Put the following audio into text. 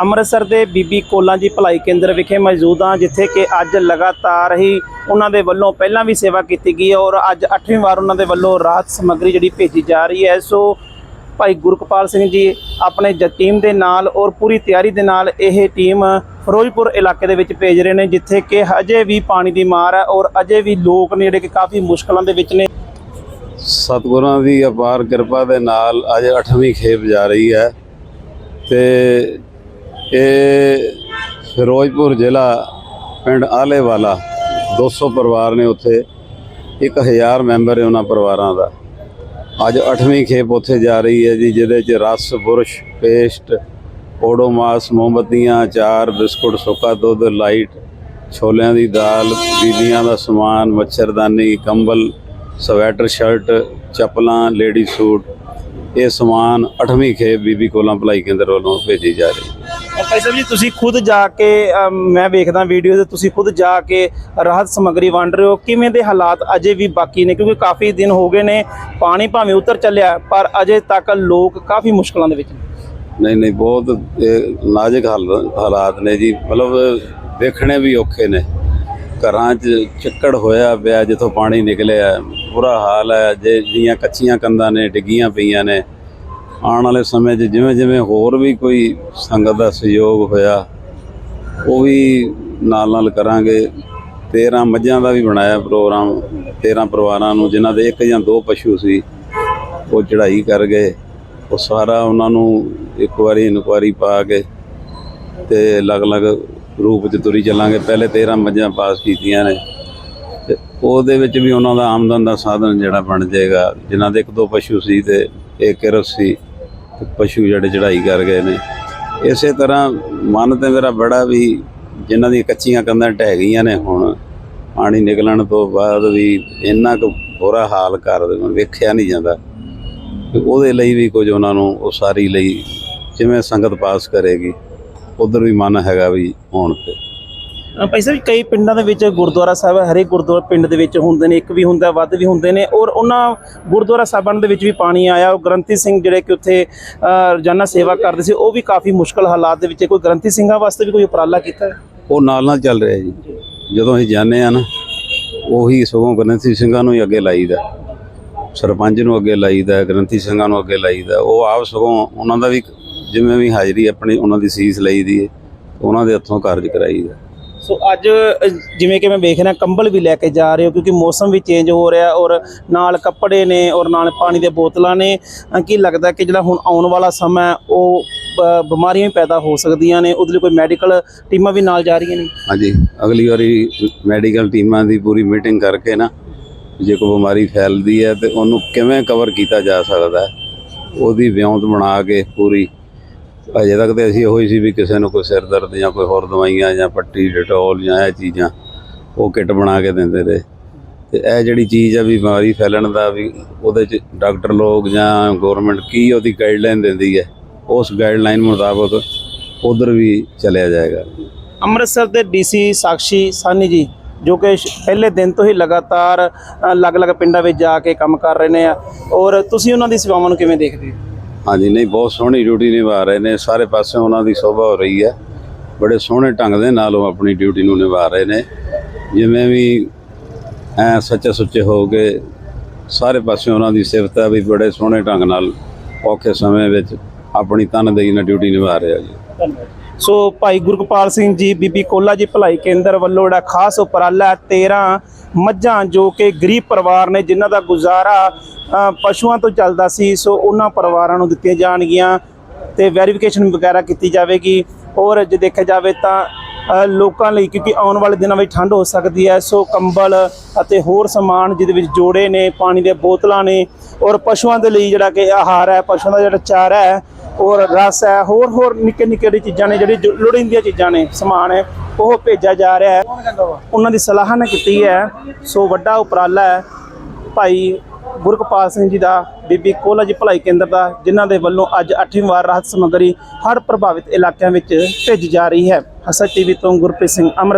ਅੰਮ੍ਰਿਤਸਰ ਦੇ ਬੀਬੀ ਕੋਲਾਂ ਜੀ ਭਲਾਈ ਕੇਂਦਰ ਵਿਖੇ ਮੌਜੂਦ ਹਾਂ, ਜਿੱਥੇ ਕਿ ਅੱਜ ਲਗਾਤਾਰ ਹੀ ਉਹਨਾਂ ਦੇ ਵੱਲੋਂ ਪਹਿਲਾਂ ਵੀ ਸੇਵਾ ਕੀਤੀ ਗਈ ਹੈ ਔਰ ਅੱਜ 8ਵੀਂ ਵਾਰ ਉਹਨਾਂ ਦੇ ਵੱਲੋਂ ਰਾਹਤ ਸਮੱਗਰੀ ਜਿਹੜੀ ਭੇਜੀ ਜਾ ਰਹੀ ਹੈ। ਸੋ ਭਾਈ ਗੁਰਕਪਾਲ ਸਿੰਘ ਜੀ, ਆਪਣੇ ਜ- ਟੀਮ ਦੇ ਨਾਲ ਔਰ ਪੂਰੀ ਤਿਆਰੀ ਦੇ ਨਾਲ ਇਹ ਟੀਮ ਫਿਰੋਜ਼ਪੁਰ ਇਲਾਕੇ ਦੇ ਵਿੱਚ ਭੇਜ ਰਹੇ ਨੇ, ਜਿੱਥੇ ਕਿ ਅਜੇ ਵੀ ਪਾਣੀ ਦੀ ਮਾਰ ਹੈ ਔਰ ਅਜੇ ਵੀ ਲੋਕ ਨੇ ਜਿਹੜੇ ਕਿ ਕਾਫੀ ਮੁਸ਼ਕਲਾਂ ਦੇ ਵਿੱਚ ਨੇ। ਸਤਿਗੁਰਾਂ ਦੀ ਅਪਾਰ ਕਿਰਪਾ ਦੇ ਨਾਲ ਅੱਜ 8ਵੀਂ ਖੇਪ ਜਾ ਰਹੀ ਹੈ ਤੇ ਇਹ ਫਿਰੋਜ਼ਪੁਰ ਜ਼ਿਲ੍ਹਾ ਪਿੰਡ ਆਲੇਵਾਲਾ 200 ਪਰਿਵਾਰ ਨੇ ਉੱਥੇ 1000 ਮੈਂਬਰ ਹੈ ਉਹਨਾਂ ਪਰਿਵਾਰਾਂ ਦਾ। ਅੱਜ 8ਵੀਂ ਖੇਪ ਉੱਥੇ ਜਾ ਰਹੀ ਹੈ ਜੀ, ਜਿਹਦੇ 'ਚ ਰਸ, ਬੁਰਸ਼, ਪੇਸਟ ਓਡੋਮਾਸ ਮੋਮਬੱਤੀਆਂ, ਅਚਾਰ, ਬਿਸਕੁਟ, ਸੁੱਕਾ ਦੁੱਧ, ਲਾਈਟ, ਛੋਲਿਆਂ ਦੀ ਦਾਲ, ਬੀਬੀਆਂ ਦਾ ਸਮਾਨ, ਮੱਛਰਦਾਨੀ, ਕੰਬਲ, ਸਵੈਟਰ, ਸ਼ਰਟ, ਚੱਪਲਾਂ, ਲੇਡੀ ਸੂਟ, ਇਹ ਸਮਾਨ 8ਵੀਂ ਖੇਪ ਬੀਬੀ ਕੋਲਾਂ ਭਲਾਈ ਕੇਂਦਰ ਵੱਲੋਂ ਭੇਜੀ ਜਾ ਰਹੀ ਹੈ ਭਾਈ ਸਾਹਿਬ ਜੀ, ਤੁਸੀਂ ਖੁਦ ਜਾ ਕੇ ਮੈਂ ਵੇਖਦਾ ਵੀਡੀਓ ਤੇ ਤੁਸੀਂ ਖੁਦ ਜਾ ਕੇ ਰਾਹਤ ਸਮੱਗਰੀ ਵੰਡ ਰਹੇ ਹੋ। ਕਿਵੇਂ ਦੇ ਹਾਲਾਤ ਅਜੇ ਵੀ ਬਾਕੀ ਨੇ? ਕਿਉਂਕਿ ਕਾਫੀ ਦਿਨ ਹੋ ਗਏ ਨੇ, ਪਾਣੀ ਭਾਵੇਂ ਉਤਰ ਚੱਲਿਆ, ਪਰ ਅਜੇ ਤੱਕ ਲੋਕ ਕਾਫੀ ਮੁਸ਼ਕਲਾਂ ਦੇ ਵਿੱਚ ਨੇ। ਨਹੀਂ ਨਹੀਂ, ਬਹੁਤ ਇਹ ਨਾਜ਼ੁਕ ਹਾਲਾਤ ਨੇ ਜੀ। ਮਤਲਬ ਵੇਖਣੇ ਵੀ ਔਖੇ ਨੇ। ਘਰਾਂ 'ਚ ਚੱਕੜ ਹੋਇਆ ਪਿਆ, ਜਿੱਥੋਂ ਪਾਣੀ ਨਿਕਲਿਆ, ਬੁਰਾ ਹਾਲ ਹੈ। ਜੇ ਜੀਆਂ ਕੱਚੀਆਂ ਕੰਧਾਂ ਨੇ, ਡਿੱਗੀਆਂ ਪਈਆਂ ਨੇ। ਆਉਣ ਵਾਲੇ ਸਮੇਂ 'ਚ ਜਿਵੇਂ ਜਿਵੇਂ ਹੋਰ ਵੀ ਕੋਈ ਸੰਗਤ ਦਾ ਸਹਿਯੋਗ ਹੋਇਆ, ਉਹ ਵੀ ਨਾਲ ਨਾਲ ਕਰਾਂਗੇ। 13 ਮੱਝਾਂ ਦਾ ਵੀ ਬਣਾਇਆ ਪ੍ਰੋਗਰਾਮ 13 ਪਰਿਵਾਰਾਂ ਨੂੰ, ਜਿਨ੍ਹਾਂ ਦੇ ਇੱਕ ਜਾਂ ਦੋ ਪਸ਼ੂ ਸੀ, ਉਹ ਚੜ੍ਹਾਈ ਕਰ ਗਏ। ਉਹ ਸਾਰਾ ਉਹਨਾਂ ਨੂੰ ਇੱਕ ਵਾਰੀ ਇਨਕੁਆਰੀ ਪਾ ਕੇ ਤੇ ਅਲੱਗ-ਅਲੱਗ ਰੂਪ 'ਚ ਤੁਰੀ ਚੱਲਾਂਗੇ। ਪਹਿਲੇ 13 ਮੱਝਾਂ ਪਾਸ ਕੀਤੀਆਂ ਨੇ ਤੇ ਉਹਦੇ ਵਿੱਚ ਵੀ ਉਹਨਾਂ ਦਾ ਆਮਦਨ ਦਾ ਸਾਧਨ ਜਿਹੜਾ ਬਣ ਜਾਏਗਾ। ਜਿਨ੍ਹਾਂ ਦੇ ਇੱਕ ਦੋ ਪਸ਼ੂ ਸੀ ਤੇ ਇੱਕ ਕਿਰਸ ਸੀ ਤੇ ਪਸ਼ੂ ਜਿਹੜੇ ਚੜਾਈ ਕਰ ਗਏ ਨੇ। ਇਸੇ ਤਰ੍ਹਾਂ ਮਨ ਤੇ ਮੇਰਾ ਬੜਾ ਵੀ ਜਿਨ੍ਹਾਂ ਦੀਆਂ ਕੱਚੀਆਂ ਕੰਧਾਂ ਢਹਿ ਗਈਆਂ ਨੇ ਹੁਣ, ਪਾਣੀ ਨਿਕਲਣ ਤੋਂ ਬਾਅਦ ਵੀ ਇੰਨਾ ਕੁ ਬੁਰਾ ਹਾਲ ਕਰ ਵੇਖਿਆ ਨਹੀਂ ਜਾਂਦਾ। ਉਹਦੇ ਲਈ ਵੀ ਕੁਝ ਉਹਨਾਂ ਨੂੰ ਉਹ ਸਾਰੀ ਲਈ, ਜਿਵੇਂ ਸੰਗਤ ਪਾਸ ਕਰੇਗੀ, ਉਧਰ ਵੀ ਮਨ ਹੈਗਾ ਵੀ ਹੋਣ ਤੇ। ਭਾਈ ਸਾਹਿਬ, ਕਈ ਪਿੰਡਾਂ ਦੇ ਵਿੱਚ ਗੁਰਦੁਆਰਾ ਸਾਹਿਬ ਹਰੇਕ ਗੁਰਦੁਆਰਾ ਪਿੰਡ ਦੇ ਵਿੱਚ ਹੁੰਦੇ ਨੇ, ਇੱਕ ਵੀ ਹੁੰਦਾ, ਵੱਧ ਵੀ ਹੁੰਦੇ ਨੇ, ਔਰ ਉਹਨਾਂ ਗੁਰਦੁਆਰਾ ਸਾਹਿਬਾਂ ਦੇ ਵਿੱਚ ਵੀ ਪਾਣੀ ਆਇਆ। ਉਹ ਗ੍ਰੰਥੀ ਸਿੰਘ ਜਿਹੜੇ ਕਿ ਉੱਥੇ ਰੋਜ਼ਾਨਾ ਸੇਵਾ ਕਰਦੇ ਸੀ, ਉਹ ਵੀ ਕਾਫੀ ਮੁਸ਼ਕਲ ਹਾਲਾਤ ਦੇ ਵਿੱਚ ਕੋਈ ਗ੍ਰੰਥੀ ਸਿੰਘਾਂ ਵਾਸਤੇ ਵੀ ਕੋਈ ਉਪਰਾਲਾ ਕੀਤਾ ਉਹ ਨਾਲ ਨਾਲ ਚੱਲ ਰਿਹਾ ਜੀ। ਜਦੋਂ ਅਸੀਂ ਜਾਂਦੇ ਆ ਨਾ, ਉਹੀ ਸਗੋਂ ਗ੍ਰੰਥੀ ਸਿੰਘਾਂ ਨੂੰ ਹੀ ਅੱਗੇ ਲਾਈਦਾ। ਸਰਪੰਚ ਨੂੰ ਅੱਗੇ ਲਾਈਦਾ, ਗ੍ਰੰਥੀ ਸਿੰਘਾਂ ਨੂੰ ਅੱਗੇ ਲਾਈਦਾ। ਉਹ ਆਪ ਸਗੋਂ ਉਹਨਾਂ ਦਾ ਵੀ ਜਿਵੇਂ ਵੀ ਹਾਜ਼ਰੀ ਆਪਣੀ, ਉਹਨਾਂ ਦੀ ਸੀਸ ਲਈਦੀ ਹੈ ਉਹਨਾਂ ਦੇ ਹੱਥੋਂ ਕਾਰਜ ਕਰਾਈਦਾ। ਸੋ ਅੱਜ ਜਿਵੇਂ ਕਿ ਮੈਂ ਵੇਖ ਰਿਹਾ ਕੰਬਲ ਵੀ ਲੈ ਕੇ ਜਾ ਰਹੇ ਹੋ ਕਿਉਂਕਿ ਮੌਸਮ ਵੀ ਚੇਂਜ ਹੋ ਰਿਹਾ ਔਰ ਨਾਲ ਕੱਪੜੇ ਨੇ ਔਰ ਨਾਲ ਪਾਣੀ ਦੀਆਂ ਬੋਤਲਾਂ ਨੇ। ਕੀ ਲੱਗਦਾ ਕਿ ਜਿਹੜਾ ਹੁਣ ਆਉਣ ਵਾਲਾ ਸਮਾਂ ਉਹ ਅ, ਬਿਮਾਰੀਆਂ ਵੀ ਪੈਦਾ ਹੋ ਸਕਦੀਆਂ ਨੇ ਉਹਦੇ ਲਈ ਕੋਈ ਮੈਡੀਕਲ ਟੀਮਾਂ ਵੀ ਨਾਲ ਜਾ ਰਹੀਆਂ ਨੇ? ਹਾਂਜੀ ਅਗਲੀ ਵਾਰੀ ਮੈਡੀਕਲ ਟੀਮਾਂ ਦੀ ਪੂਰੀ ਮੀਟਿੰਗ ਕਰਕੇ ਨਾ ਜੇ ਕੋਈ ਬਿਮਾਰੀ ਫੈਲਦੀ ਹੈ ਤੇ ਉਹਨੂੰ ਕਿਵੇਂ ਕਵਰ ਕੀਤਾ ਜਾ ਸਕਦਾ ਹੈ ਉਹਦੀ ਵਿਉਂਤ ਬਣਾ ਕੇ ਪੂਰੀ ਅਜੇ ਤੱਕ ਤੇ ਅਸੀਂ ਇਹੋ ਹੀ ਸੀ ਵੀ ਕਿਸੇ ਨੂੰ ਕੋਈ ਸਿਰ ਦਰਦ ਜਾਂ ਕੋਈ ਹੋਰ ਦਵਾਈਆਂ ਜਾਂ ਪੱਟੀ, ਡਟੋਲ ਜਾਂ ਇਹ ਚੀਜ਼ਾਂ ਉਹ ਕਿੱਟ ਬਣਾ ਕੇ ਦਿੰਦੇ ਰਹੇ। ਤੇ ਇਹ ਜਿਹੜੀ ਚੀਜ਼ ਆ ਵੀ ਬਿਮਾਰੀ ਫੈਲਣ ਦਾ ਵੀ ਉਹਦੇ ਚ ਡਾਕਟਰ ਲੋਕ ਜਾਂ ਗਵਰਨਮੈਂਟ ਕੀ ਉਹਦੀ ਗਾਈਡਲਾਈਨ ਦਿੰਦੀ ਹੈ, ਉਸ ਗਾਈਡਲਾਈਨ ਮੁਤਾਬਕ ਉਧਰ ਵੀ ਚਲਿਆ ਜਾਏਗਾ। ਅੰਮ੍ਰਿਤਸਰ ਦੇ ਡੀਸੀ ਸਾਕਸ਼ੀ ਸਾਨੀ ਜੀ, ਜੋ ਕਿ ਪਹਿਲੇ ਦਿਨ ਤੋਂ ਹੀ ਲਗਾਤਾਰ ਅਲੱਗ-ਅਲੱਗ ਪਿੰਡਾਂ ਵਿੱਚ ਜਾ ਕੇ ਕੰਮ ਕਰ ਰਹੇ ਨੇ ਔਰ ਤੁਸੀਂ ਉਹਨਾਂ ਦੀ ਸੇਵਾਵਾਂ ਨੂੰ ਕਿਵੇਂ ਦੇਖਦੇ ਹੋ? ਹਾਂਜੀ, ਨਹੀਂ, ਬਹੁਤ ਸੋਹਣੀ ਡਿਊਟੀ ਨਿਭਾ ਰਹੇ ਨੇ। ਸਾਰੇ ਪਾਸੇ ਉਹਨਾਂ ਦੀ ਸ਼ੋਭਾ ਹੋ ਰਹੀ ਹੈ। ਬੜੇ ਸੋਹਣੇ ਢੰਗ ਦੇ ਨਾਲ ਉਹ ਆਪਣੀ ਡਿਊਟੀ ਨੂੰ ਨਿਭਾ ਰਹੇ ਨੇ। ਜਿਵੇਂ ਵੀ ਐ ਸੱਚੇ ਸੁੱਚੇ ਹੋ ਕੇ ਸਾਰੇ ਪਾਸੇ ਉਹਨਾਂ ਦੀ ਸਿਫਤ ਹੈ ਵੀ ਬੜੇ ਸੋਹਣੇ ਢੰਗ ਨਾਲ ਔਖੇ ਸਮੇਂ ਵਿੱਚ ਆਪਣੀ ਤਨਦੇਹੀ ਨਾਲ ਡਿਊਟੀ ਨਿਭਾ ਰਿਹਾ ਜੀ। ਸੋ ਭਾਈ ਗੁਰਗੋਪਾਲ ਸਿੰਘ ਜੀ ਬੀਬੀ ਕੋਲਾ ਜੀ ਭਲਾਈ ਕੇਂਦਰ ਵੱਲੋਂ ਜਿਹੜਾ ਖਾਸ ਉਪਰਾਲਾ ਹੈ, 13 ਮੱਝਾਂ ਜੋ ਕਿ ਗਰੀਬ ਪਰਿਵਾਰ ਨੇ ਜਿਨ੍ਹਾਂ ਦਾ ਗੁਜ਼ਾਰਾ ਪਸ਼ੂਆਂ ਤੋਂ ਚੱਲਦਾ ਸੀ ਸੋ ਉਹਨਾਂ ਪਰਿਵਾਰਾਂ ਨੂੰ ਦਿੱਤੀਆਂ ਜਾਣਗੀਆਂ ਤੇ ਵੈਰੀਫਿਕੇਸ਼ਨ ਵਗੈਰਾ ਕੀਤੀ ਜਾਵੇਗੀ। ਔਰ ਜੇ ਦੇਖਿਆ ਜਾਵੇ ਤਾਂ ਲੋਕਾਂ ਲਈ ਕਿਉਂਕਿ ਆਉਣ ਵਾਲੇ ਦਿਨਾਂ ਵਿੱਚ ਠੰਡ ਹੋ ਸਕਦੀ ਹੈ ਸੋ ਕੰਬਲ ਅਤੇ ਹੋਰ ਸਮਾਨ ਜਿਹਦੇ ਵਿੱਚ ਜੋੜੇ ਨੇ ਪਾਣੀ ਦੀਆਂ ਬੋਤਲਾਂ ਨੇ ਔਰ ਪਸ਼ੂਆਂ ਦੇ ਲਈ ਜਿਹੜਾ ਕਿ ਆਹਾਰ ਹੈ ਪਸ਼ੂਆਂ ਦਾ ਜਿਹੜਾ ਚਾਰਾ ਹੈ ਔਰ ਰਸ ਹੈ ਹੋਰ ਹੋਰ ਨਿੱਕੇ ਨਿੱਕੇ ਜਿਹੜੀ ਚੀਜ਼ਾਂ ਨੇ ਜਿਹੜੀ ਲੋੜੀਂਦੀਆਂ ਚੀਜ਼ਾਂ ਨੇ ਸਮਾਨ ਹੈ ਉਹ ਭੇਜਿਆ ਜਾ ਰਿਹਾ ਹੈ। ਉਹਨਾਂ ਦੀ ਸਲਾਹ ਨੇ ਕੀਤੀ ਹੈ। ਸੋ ਵੱਡਾ ਉਪਰਾਲਾ ਹੈ ਭਾਈ ਗੁਰਕਪਾਲ ਸਿੰਘ ਜੀ ਦਾ ਬੀਬੀ ਕੋਲਾ ਜੀ ਭਲਾਈ ਕੇਂਦਰ ਦਾ ਜਿਨ੍ਹਾਂ ਦੇ ਵੱਲੋਂ ਅੱਜ 8ਵੀਂ ਵਾਰ ਰਾਹਤ ਸਮੱਗਰੀ ਹੜ੍ਹ ਪ੍ਰਭਾਵਿਤ ਇਲਾਕਿਆਂ ਵਿੱਚ ਭੇਜੀ ਜਾ ਰਹੀ ਹੈ। ਹਸਨ ਟੀਵੀ ਤੋਂ ਗੁਰਪ੍ਰੀਤ ਸਿੰਘ ਅੰਮ੍ਰਿਤਸਰ